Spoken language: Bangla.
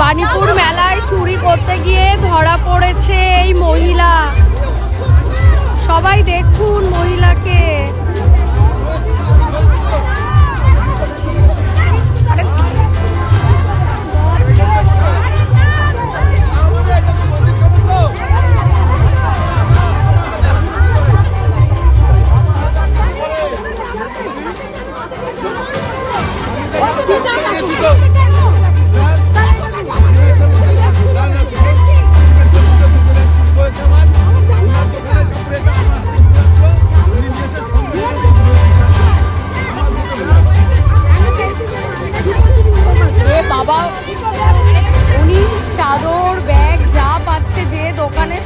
বানিপুর মেলায় চুরি করতে গিয়ে ধরা পড়েছে আবার উনি চাদর ব্যাগ যা পাচ্ছে যে দোকানের